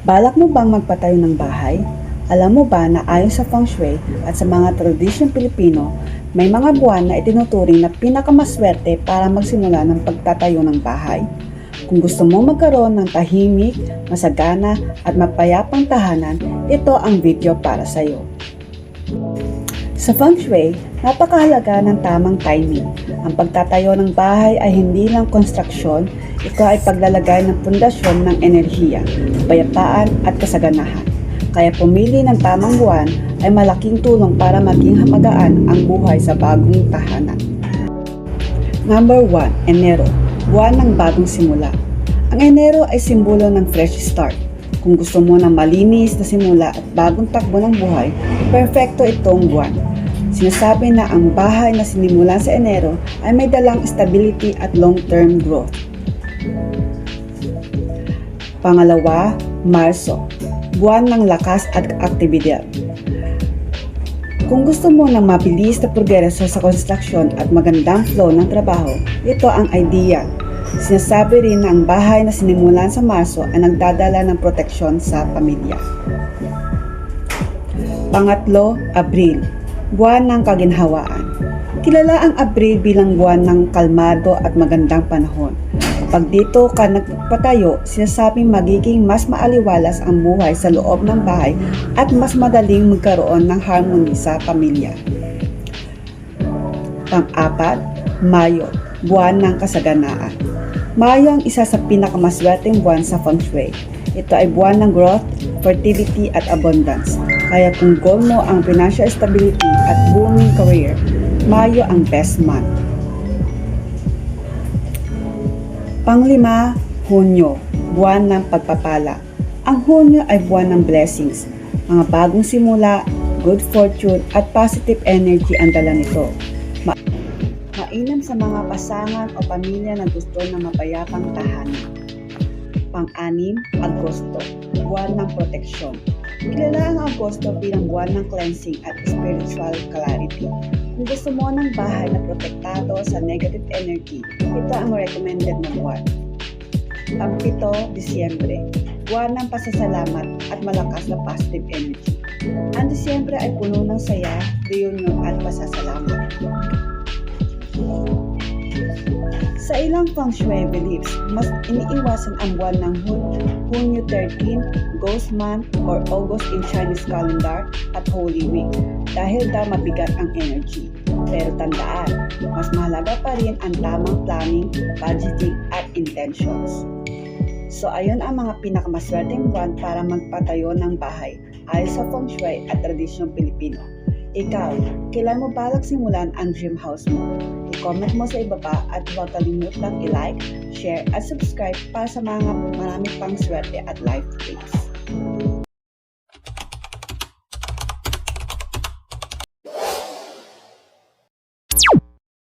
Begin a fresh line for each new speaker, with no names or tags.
Balak mo bang magpatayo ng bahay? Alam mo ba na ayon sa feng shui at sa mga tradisyon Pilipino, may mga buwan na itinuturing na pinakamaswerte para magsimula ng pagtatayo ng bahay? Kung gusto mo magkaroon ng tahimik, masagana at mapayapang tahanan, ito ang video para sa iyo. Sa feng shui, napakahalaga ng tamang timing. Ang pagtatayo ng bahay ay hindi lang konstruksyon, ito ay paglalagay ng pundasyon ng enerhiya, kapayapaan at kasaganahan. Kaya pumili ng tamang buwan ay malaking tulong para maging hamagaan ang buhay sa bagong tahanan. Number 1. Enero, buwan ng bagong simula. Ang Enero ay simbolo ng fresh start. Kung gusto mo ng malinis na simula at bagong takbo ng buhay, perfecto itong buwan. Sinasabi na ang bahay na sinimulan sa Enero ay may dalang stability at long-term growth. Pangalawa, Marso, buwan ng lakas at aktibidad. Kung gusto mo ng mabilis na progreso sa konstruksyon at magandang flow ng trabaho, ito ang idea. Sinasabi rin na ang bahay na sinimulan sa Marso ay nagdadala ng proteksyon sa pamilya. Pangatlo, Abril, buwan ng kaginhawaan. Kilala ang Abril bilang buwan ng kalmado at magandang panahon. Pag dito ka nagpatayo, sinasabing magiging mas maaliwalas ang buhay sa loob ng bahay at mas madaling magkaroon ng harmony sa pamilya. Pang-apat, Mayo, buwan ng kasaganaan. Mayo ang isa sa pinakamaswerteng buwan sa feng shui. Ito ay buwan ng growth, fertility at abundance. Kaya kung goal mo ang financial stability at booming career, Mayo ang best month. Panglima, Hunyo, buwan ng pagpapala. Ang Hunyo ay buwan ng blessings, mga bagong simula, good fortune at positive energy ang dala nito. Ma- mainam sa mga pasangan o pamilya na gusto ng mapayapang tahanan. Pang-anim, Agosto, buwan ng proteksyon. Kilala ang Agosto bilang buwan ng cleansing at spiritual clarity. Kung gusto mo ng bahay na protektado sa negative energy, ito ang recommended na buwan. Pang-pito, Disyembre, buwan ng pasasalamat at malakas na positive energy. Ang Disyembre ay puno ng saya, reunion at pasasalamat. Sa ilang feng shui beliefs, mas iniiwasan ang buwan ng Hun- Hunyo 13, Ghost Month, or August in Chinese calendar at Holy Week dahil daw mabigat ang energy. Pero tandaan, mas mahalaga pa rin ang tamang planning, budgeting at intentions. So ayun ang mga pinakamaswerteng buwan para magpatayo ng bahay ayon sa feng shui at tradisyong Pilipino. Ikaw, kailan mo balak simulan ang dream house mo? I-comment mo sa ibaba at huwag kalimutang i-like, share at subscribe para sa mga marami pang swerte at life tips.